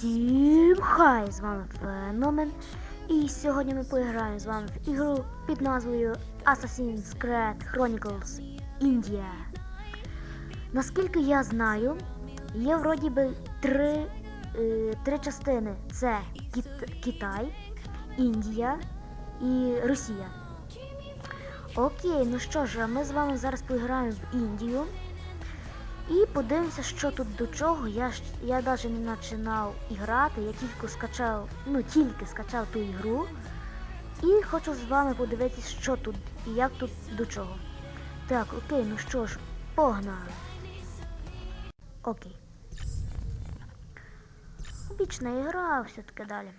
Всім хай! З вами Феномен. І сьогодні ми поіграємо з вами в ігру під назвою Assassin's Creed Chronicles India. Наскільки я знаю, є вроді би три, е, три частини: це Кит- Китай, Індія і Росія. Окей, ну що ж, ми з вами зараз поіграємо в Індію. І подивимося, що тут до чого. Я я навіть не починав іграти, я тільки скачав, ну тільки скачав ту ігру. І хочу з вами подивитися, що тут і як тут до чого. Так, окей, ну що ж, погнали. Окей. Обічна ігра, все таке далі.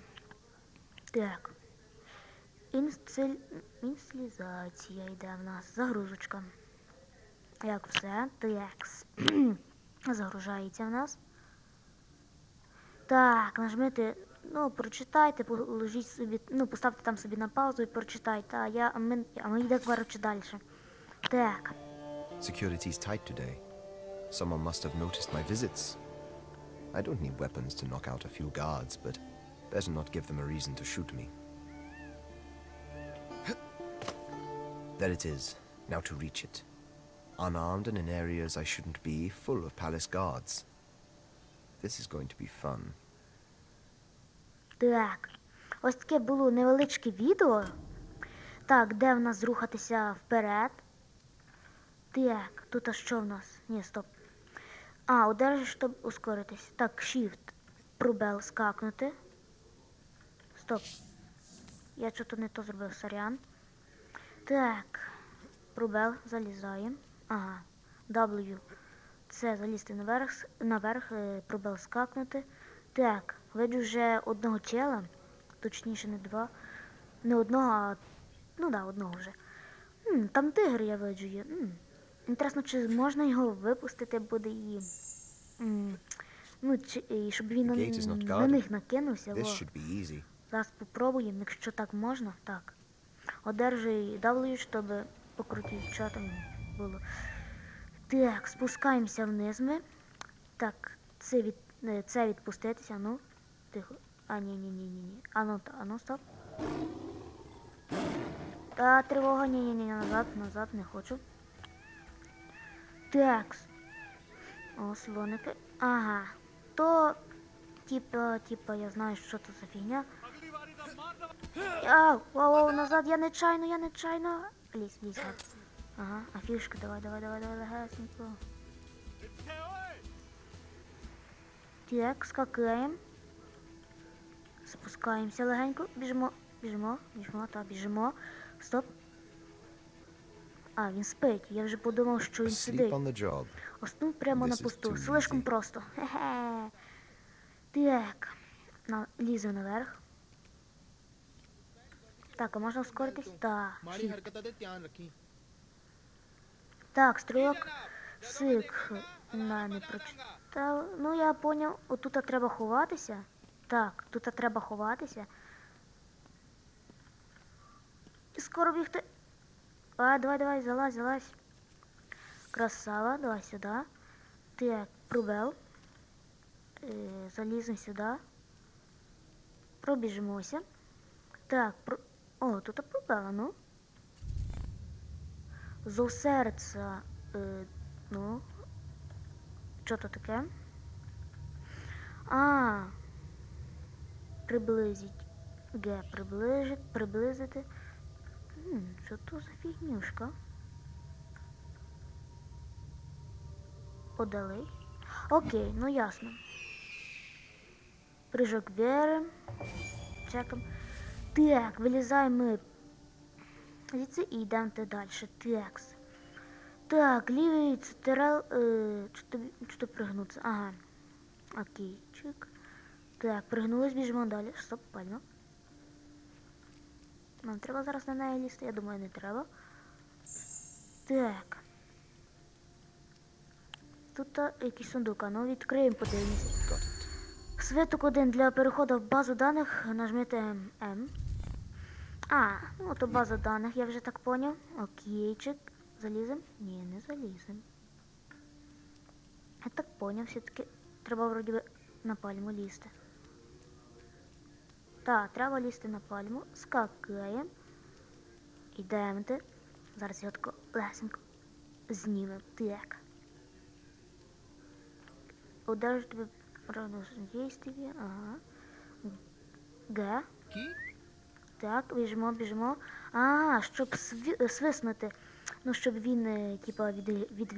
Так. Інстиль... Інсталізація йде в нас. Загрузочка. Як все, текс загружається в нас. Так, нажмите, ну, прочитайте, положіть собі, ну, поставте там собі на паузу і прочитайте, а я, а ми, а ми йдемо, коротше, далі. Так, Security's tight today. Someone must have noticed my visits. I don't need weapons to knock out a few guards, but better not give them a reason to shoot me. There it is. Now to reach it. Unarmed and in areas I shouldn't be, full of palace guards. This is going to be fun. так. Ось таке було невеличке відео. Так, де в нас рухатися вперед? Так, тут а що в нас? Ні, стоп. А, удержиш, щоб ускоритись. Так, Shift. Пробел скакнути. Стоп. Я що-то не то зробив, сорян. Так. Пробел, залізаємо. Ага. W. Це залізти наверх, наверх, е, пробел скакнути. Так, виджу вже одного чела. Точніше, не два. Не одного, а. Ну да, одного вже. М, там тигр я виджу є. М. Інтересно, чи можна його випустити буде і. м, Ну, чи, і щоб він на, The gate is not на guarded. них накинувся. This во. should be easy. Зараз попробуємо, якщо так можна, так. Одержуй W, щоб покрутити, там було. Так, спускаємося вниз ми. Так, це від е, це відпуститися, ну. Тихо. А, ні, ні, ні, ні, ні. А ну, а ну, стоп. Та тривога, ні, ні, ні, назад, назад, не хочу. Так. О, слоники. Ага. То, типа, типа, я знаю, що це за фігня. А, вау, вау, назад, я нечайно, я нечайно. Лізь, лізь, гад. Ага, а фішка, давай, давай, давай, давай, легесенько. Так, скакаємо. Спускаємося легенько, біжимо, біжимо, біжимо, так, біжимо. Стоп. А, він спить. Я вже подумав, що він сидить. Оснув прямо на посту. Слишком просто. Хе-хе. Так. Лізу наверх. Так, а можна ускоритись? Так. Так, стрілок. Сик. На, не прочитав. Ну, я поняв. Отут треба ховатися. Так, тут треба ховатися. І скоро бігти. А, давай, давай, залазь, залазь. Красава, давай сюди. Так, пробел. Е, заліземо сюди. Пробіжимося. Так, про... О, тут пробела, ну. Зосердя. Е, ну. Що то таке? А. Приблизить. Г. Приближить, приблизити. М, що то за фігнюшка? Подали. Окей, ну ясно. Прыжок віри. Чекам. Так, вилізаємо звідси і йдемо далі. Текс. Так, лівий цитирал. Е, чи то пригнутися? Ага. Окей, чик. Так, пригнулись, біжимо далі. Стоп, пальма. Нам треба зараз на неї лізти, я думаю, не треба. Так. Тут якийсь сундук, а ну відкриємо, подивимося. Свиток один для переходу в базу даних нажмите М. А, ну то база даних, я вже так поняв. Окейчик. Залізем? Ні, не залізем. Я так поняв, все-таки треба вроді би на пальму лізти. Так, треба лізти на пальму. Скакаємо. Ідемо. ти. Зараз його тако лесенько знімемо. Так. Удержу тебе равно действие. Ага. Г. Так, біжимо, біжимо. А, щоб сві- свиснути. Ну, щоб він, е, типа, від.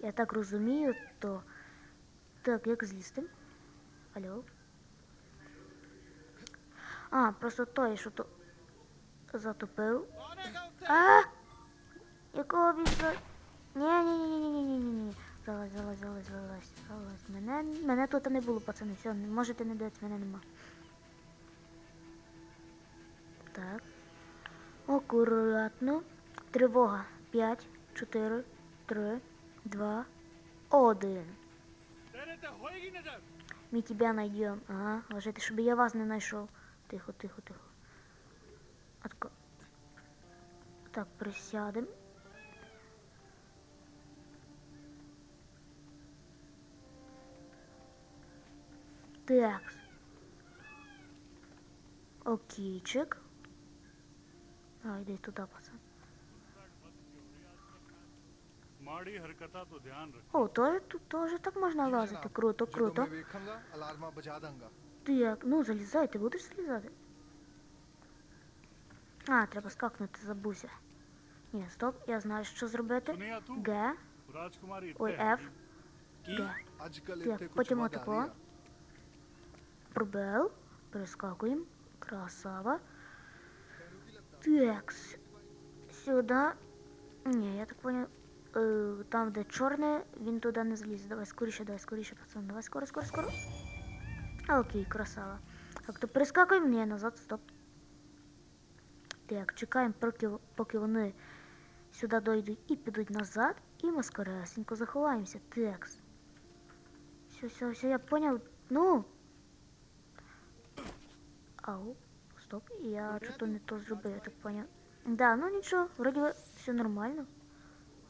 Я так розумію, то. Так, як злізти? Алло. А, просто той, що то затопив. А! Якого біса? Ні, ні, ні, ні, ні, ні, ні, ні. Залазь, залазь, залазь, залазь. Мене, мене тут не було, пацани. Все, можете не дивитися, мене нема. Так. Акуратно. Тривога. 5, 4, 3, 2, 1. Ми тебя найдем. Ага, ложите, щоб я вас не знайшов. Тихо, тихо, тихо. Отко. Так, присядем. Так. Окейчик. ਆ ਦੇ ਤੂੰ О, то тут тоже так можно лазить. Круто, круто. Ты як, ну залізай, ты будешь залізати? А, треба скакнути за буся. Не, стоп, я знаю, что зробити. Г. Ой, Ф. Г. Так, потім отако. Пробел. Перескакуємо. Красава. Так. Сюди. Ні, я так понял. Е, там, де чорне, він туди не злізе. Давай скоріше, давай скоріше, пацан. Давай скоро, скоро, скоро. Окей, красава. Так, то перескакуємо. Ні, назад, стоп. Так, чекаємо, поки, поки вони сюди дойдуть і підуть назад. І ми скоресенько заховаємося. Текс. Все, все, все, я понял. Ну. Ау, стоп, я что-то не то зробив, я так понял. Да, ну нічого, вроді би все нормально.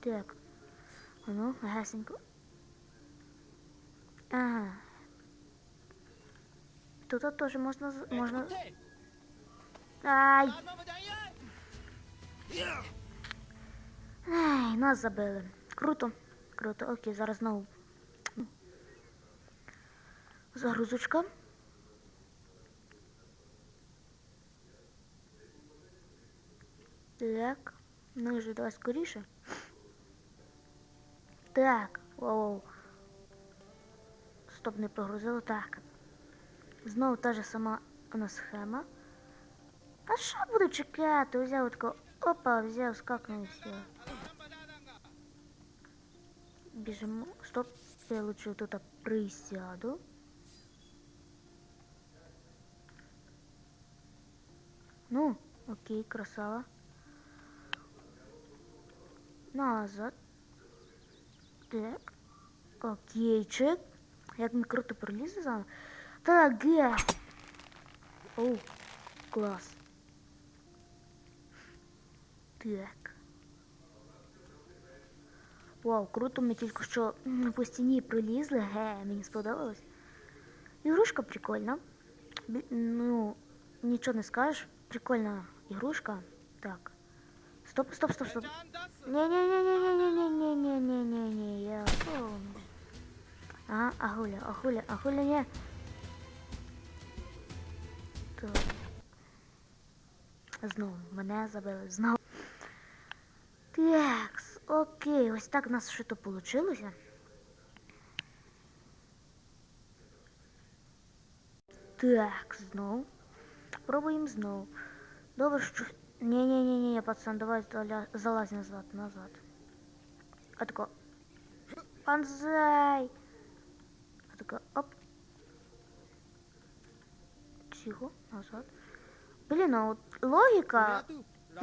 Так. А ну, гасенько. Ага. Тут теж можна з- можна. Ай! Ай, нас забили. Круто. Круто. Окей, зараз знову. Загрузочка. Так. Ну вже давай скоріше. Так. Воу. Стоп, не прогрузило. Так. Знову та ж сама у нас схема. А що буду чекати? Взяв тако. Опа, взяв, скакнув і все. Біжимо. Стоп. Я лучше тут присяду. Ну, окей, красава. Назад. Так. Окейчик. Як ми круто пролізли заново. Так, ге. Оу, клас. Так. Вау, круто, ми тільки що по стіні пролізли. Ге, мені сподобалось. Ігрушка прикольна. Ну, нічого не скажеш. Прикольна ігрушка. Так. Стоп, стоп, стоп, стоп. Не-не-не-не-не-не-не-не-не-не-не. Я помню. А, агуля, агуля, агуля, не. Так. Знову мене забили, знову. Так, окей, ось так у нас що то вийшло. Так, знову. Пробуємо знову. Добре, що. Ні-ні-ні, пацан, давай залазь назад, назад. А тако. Панзай! А тако, оп. Тихо, назад. Блін, а от логіка,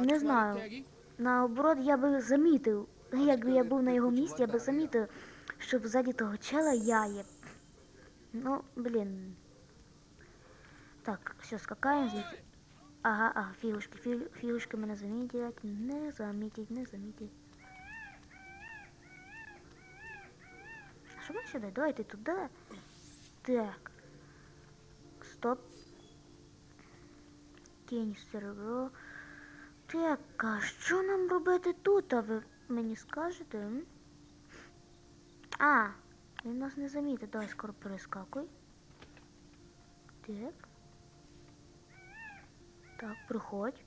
не знаю. Наоборот, я би замітив. Якби я був на його місці, я би замітив, що позаді того чела я є. Ну, блін. Так, все, скакаємо звідси. Ага, ага, фігушки, фі- фігушки мене замітять, не замітять, не замітять. Що ми сюди? Давайте туди. Так. Стоп. Тінь серебро. Так, а що нам робити тут, а ви мені скажете? А, він нас не замітить. Давай скоро перескакуй. Так. Так, проходь.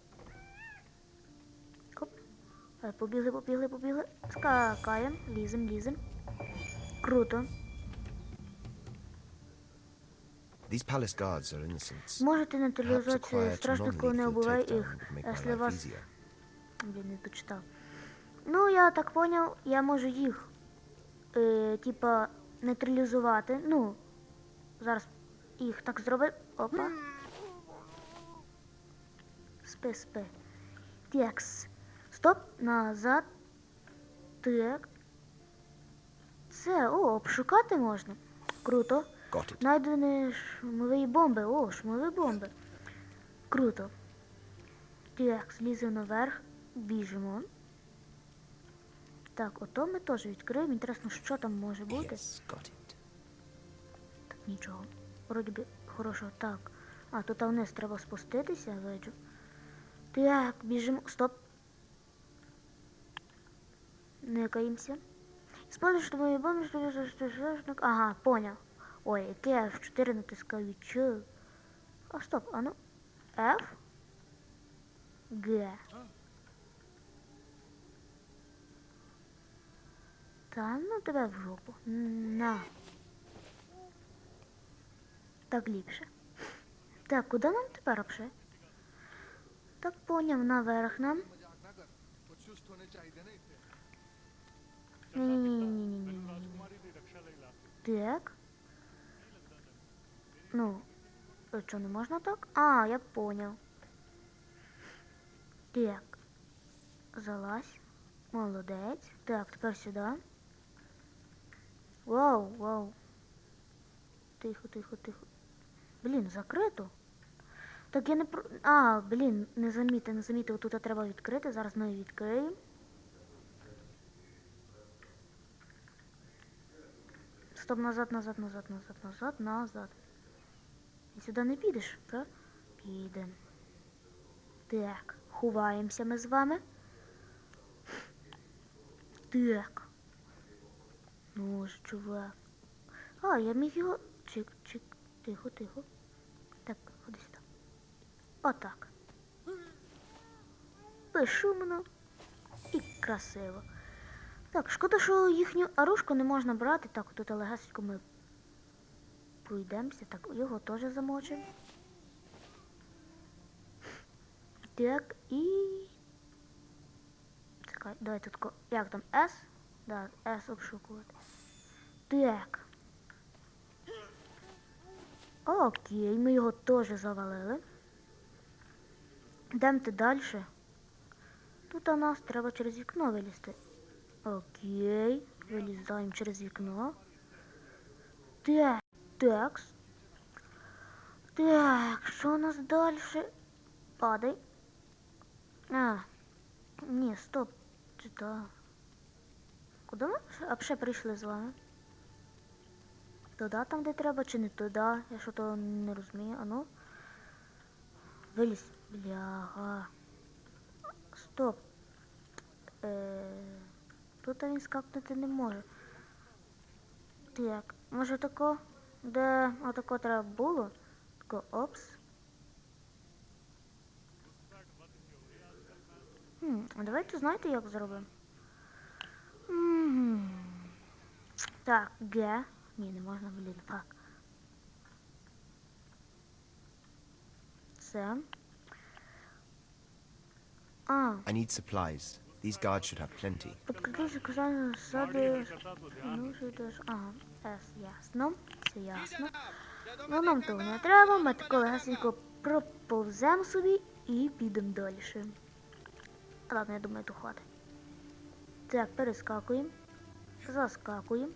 Оп. Е, Побігли, побігли, побігли. Скакаємо, лізем, лізем. Круто. These palace guards are innocents. Можете нейтралізувати acquired не убивай їх, make my якщо вас. Блін, не дочитав. Ну, я так поняв, я можу їх, е, типа, нейтралізувати. Ну, зараз їх так зробив. Опа. Спи, спи. Текс. Стоп, назад. Так. Це, о, обшукати можна. Круто. Найдені шумові бомби. О, шумові бомби. Круто. Так, зліземо наверх, біжимо. Так, ото ми теж відкриємо. Інтересно, що там може бути. Yes, got it. Так, нічого. Вроді би хорошого. Так. А, тут вниз треба спуститися, я бачу. Так, біжимо. Стоп. Никаємося. Используй, чтобы мої бомби, чтобы зажжник. Ага, понял. Ой, яке я F4 натискаю. Чо? А стоп, а ну. F. Г. Та ну тебе в жопу. На. Так ліпше. Так, куди нам тепер взагалі? Так поняв наверх нам. Не-не-не-не-не. Так. Ну, що не можно так? А, я понял. Так. Залазь. Молодец. Так, теперь сюда. Вау, вау. Тихо, тихо, тихо. Блин, закрито. Так я не про. А, блін, не замітив, не замітив. Тут треба відкрити. Зараз ми відкриємо. Стоп, назад, назад, назад, назад, назад, назад. І сюди не підеш, правда? Підемо. Так, ховаємося ми з вами. Так. Ну ж, чувак. А, я міг його. Чик, чик. Тихо, тихо. Так. Отак. Безшумно і красиво. Так, шкода, що їхню оружку не можна брати. Так, тут легесенько ми пройдемося. Так, його теж замочимо. Так, і. Чекай, давай тут як там S? Да, S обшукувати. Так. Окей, ми його теж завалили. Йдемте далі. Тут у нас треба через вікно вилізти. Окей, вилізаємо через вікно. Так, так. Так, що у нас далі? Падай. А, ні, стоп. Чи то? Куди ми взагалі прийшли з вами? Туди там, де треба, чи не туди? Я що то не розумію. А ну. Виліз. Бляга. Стоп. Е, тут він скакнути не може. Так, може тако, де отако треба було? Тако опс. Хм, а давайте знаєте, як зробимо? Так, Г. Ні, не можна, блін, так. Це. А. I need supplies. These guards should have plenty. Подкрепился к засаду. Ну, Ага, С, ясно. Все ясно. Ну, нам того не треба, ми тако легасенько проповземо собі і підемо далі. Ладно, я думаю, тут хватить. Так, перескакуємо. Заскакуємо.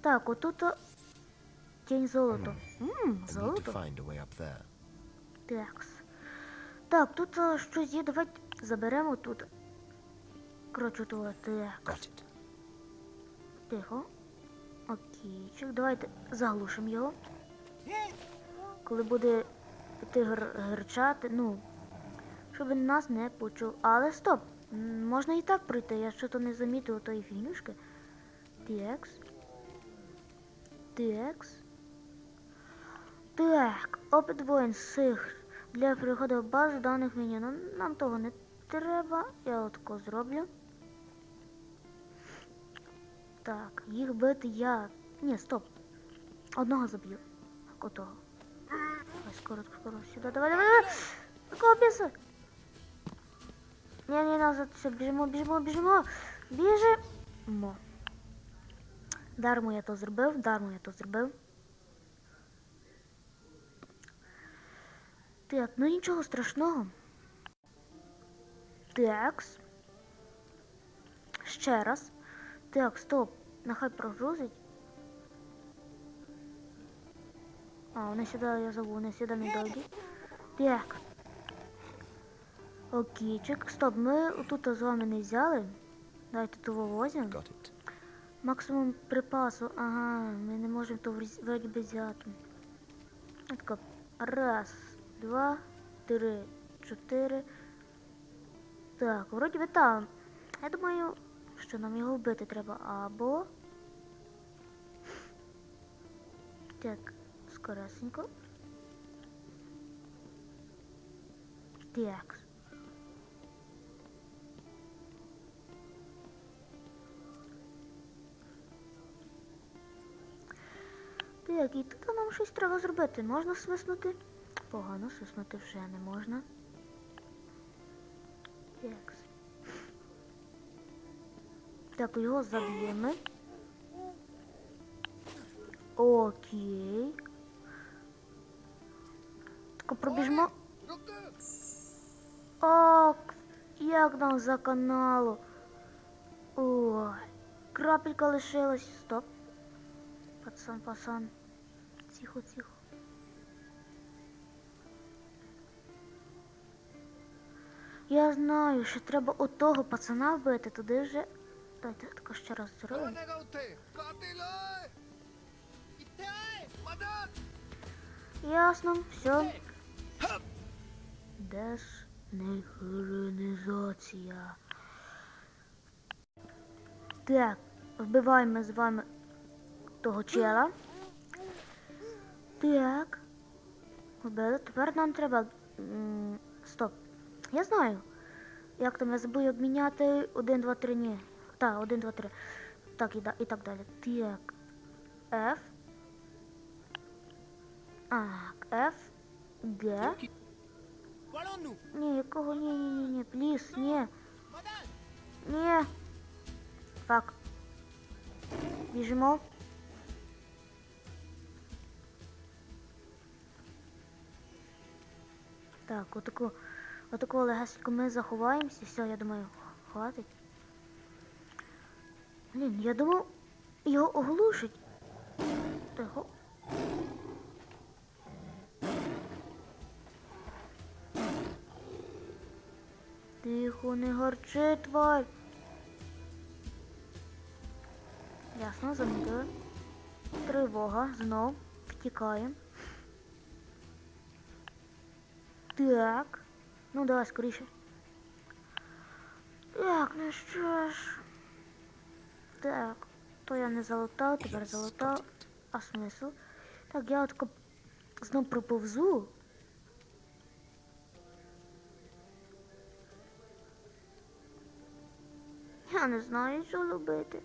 Так, отут тінь золото. Ммм, золото. Так. Так, тут а, щось є, давайте заберемо тут. Коротше, тут так. Got it. Тихо. Окейчик, давайте заглушимо його. Коли буде піти гр- гричати, ну, щоб він нас не почув. Але стоп! м, Можна і так пройти, я що-то не замітив тої фігнюшки. Текс. Текс. Так, опит воїн сих для переходу в базу даних меню. Ну, нам того не треба. Я отако зроблю. Так, їх бити я. Ні, стоп. Одного заб'ю. Отого. Ой, скоро, скоро, сюди, давай, давай, давай! Какого біса? Ні, ні, назад, все, біжимо, біжимо, біжимо. Біжимо. Дармо я то зробив, дармо я то зробив. Так, ну нічого страшного. Такс. Ще раз. Так, стоп. Нехай прогрузить. А, вони сюди, я забув, вони сюди не дойдуть. Так. Окейчик. Стоп, ми тут з вами не взяли. Давайте то вивозимо. Максимум припасу. Ага, ми не можемо то вріз- вроді би взяти. Отако. Раз, два, три, чотири. Так, вроді би там. Я думаю, що нам його вбити треба або. Так, скоресенько. Так. Так, і тут нам щось треба зробити. Можна свиснути? Погано свиснути вже не можна. Так. Так, його заб'ємо. Окей. Так, пробіжмо. Ок, як нам за каналу. Ой, крапелька лишилась. Стоп. Пацан, пацан. Тихо, тихо. Я знаю, що треба отого пацана вбити, туди вже. Дайте тако ще раз зробимо. Ясно, все. Десинхронізація. Так, вбиваємо з вами того чела. Так. Вбили. Тепер нам треба. Стоп. Я знаю. Як там я забув обміняти 1, 2, 3, ні. Так, 1, 2, 3. Так, і, да- і так далі. Так. F. Так, F. Г. Ні, якого ні, ні, ні, ні, пліс, ні. Ні. Так. Біжимо. Так, отаку, отаку легесенько ми заховаємося. Все, я думаю, хватить. Блін, я думав, його оглушить. Тихо. Тихо, не гарчи, тварь. Ясно, замітили. Тривога, знов. Втікаємо. Так. Ну давай скоріше. Так, ну що ж. Так. То я не залутав, тепер залутав. А смисл? Так, я от знов проповзу. Я не знаю, що робити.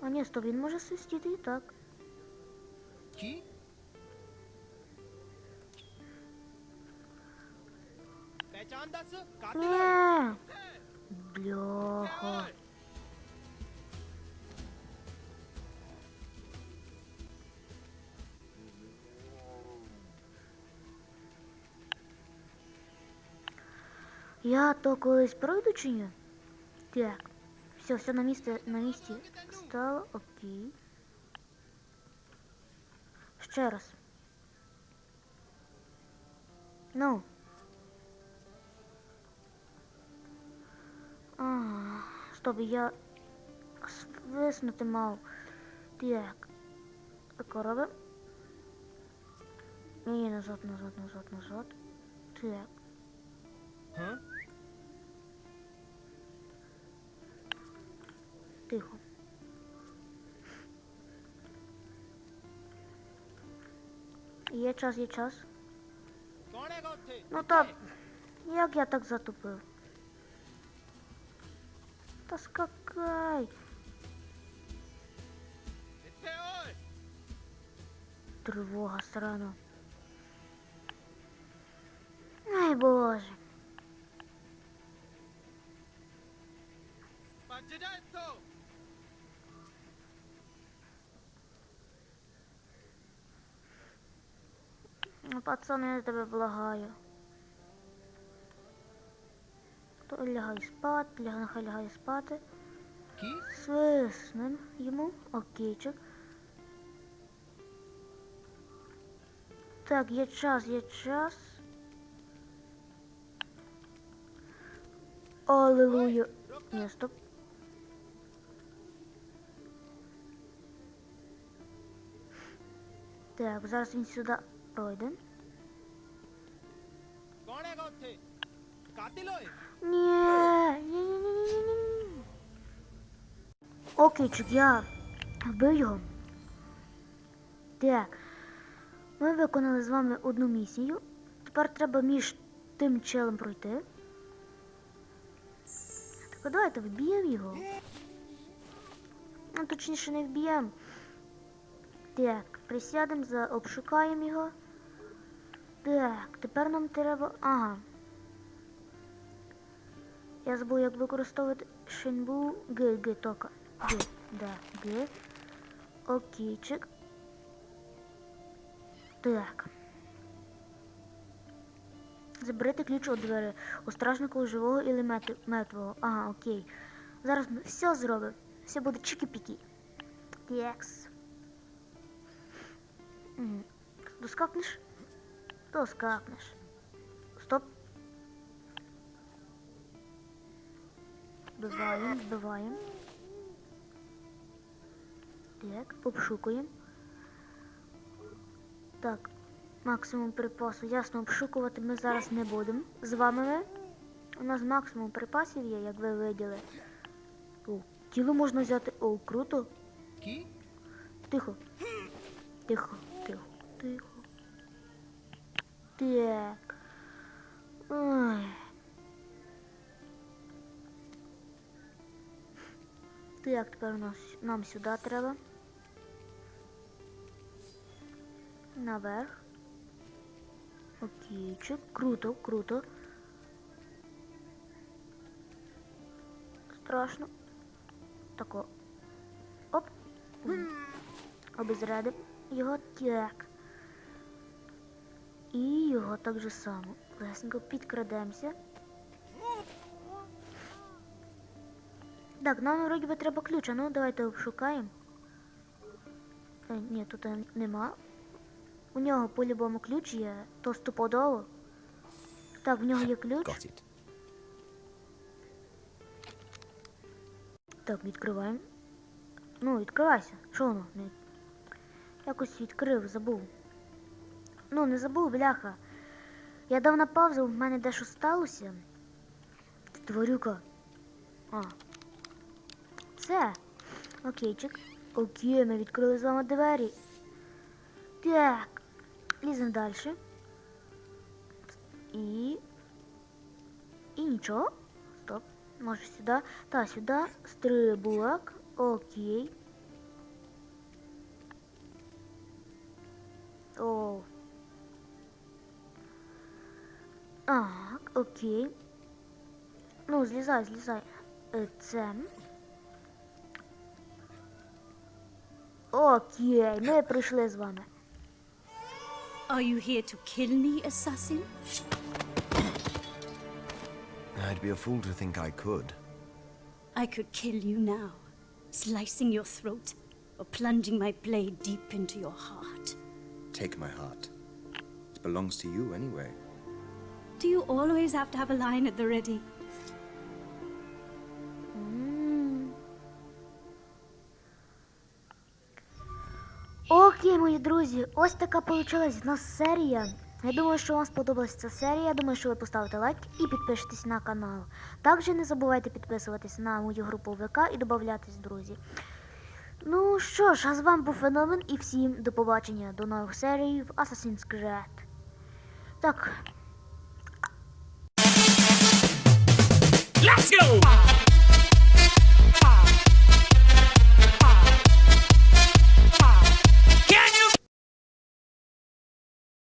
А ні, стоп, він може свистіти і так. Ki? А, бляха. Я только пройду чи ні? Так. Все, все на месте, на месте стало. Окей. Ще раз. Ну. А чтобы я свеснете малко. Тияк. Кораба. И назад, назад, назад, назад. Тияк. Тихо. Є час, є час. Ну так, як я так затупив? Ужас какой! Тревога срану. Ай, боже. Ну, пацаны, я тебе благаю. лягай спати, ляг, нехай лягає спати. Свиснем йому. Окейчик. Так, є час, є час. Аллилуйя. Ні, стоп. Так, зараз він сюди пройде. Кон ні, ні, ні, ні, ні, ні. Окейчик, я вбив його. Так. Ми виконали з вами одну місію. Тепер треба між тим челем пройти. Так, давайте вб'ємо його. Ну, точніше, не вб'ємо. Так, присядемо, обшукаємо його. Так, тепер нам треба. Ага. Я забув, як використовувати шинбу Г, Г, тока. Г, да, Г. Окейчик. Так. Заберете ключ від двері у стражнику живого і мертвого. Ага, окей. Зараз ми все зробимо. Все буде чики-піки. Текс. Доскакнеш? Доскакнеш. Вбиваємо, вбиваємо. Так, обшукуємо. Так, максимум припасу. Ясно, обшукувати ми зараз не будемо. З вами ми. У нас максимум припасів є, як ви виділи. О, тіло можна взяти. О, круто. Тихо. Тихо, тихо, тихо. Так. Ой. Так, тепер нам сюди треба. Наверх. Окейчик. Круто, круто. Страшно. Тако. Оп. Обезрядим його так. І його так же само. Лесенько підкрадемося. Так, нам вроді би треба ключ, а ну давайте обшукаємо. Е, ні, тут е, нема. У нього по-любому ключ є, то стопудово. Так, в нього є ключ. Так, відкриваємо. Ну, відкривайся. Що воно? Якось відкрив, забув. Ну, не забув, бляха. Я дав на паузу, в мене дещо сталося. Тварюка. А. Це. Окейчик. Окей, ми відкрили з вами двері. Так. Ліземо далі. І. І нічого. Стоп. Може сюди. Та, сюди. Стрибулак. Окей. О. Так, окей. Ну, злізай, злізай. Е, Це. Окей, ми прийшли з вами. Are you here to kill me, assassin? I'd be a fool to think I could. I could kill you now, slicing your throat or plunging my blade deep into your heart. Take my heart. It belongs to you anyway. Do you always have to have a line at the ready? Окей, мої друзі, ось така получилась в нас серія. Я думаю, що вам сподобалася ця серія. Я думаю, що ви поставите лайк і підпишетесь на канал. Також не забувайте підписуватись на мою групу ВК і додатись, друзі. Ну що ж, а з вами був Феномен і всім до побачення до нових серій в Assassin's Creed. Так, Let's go!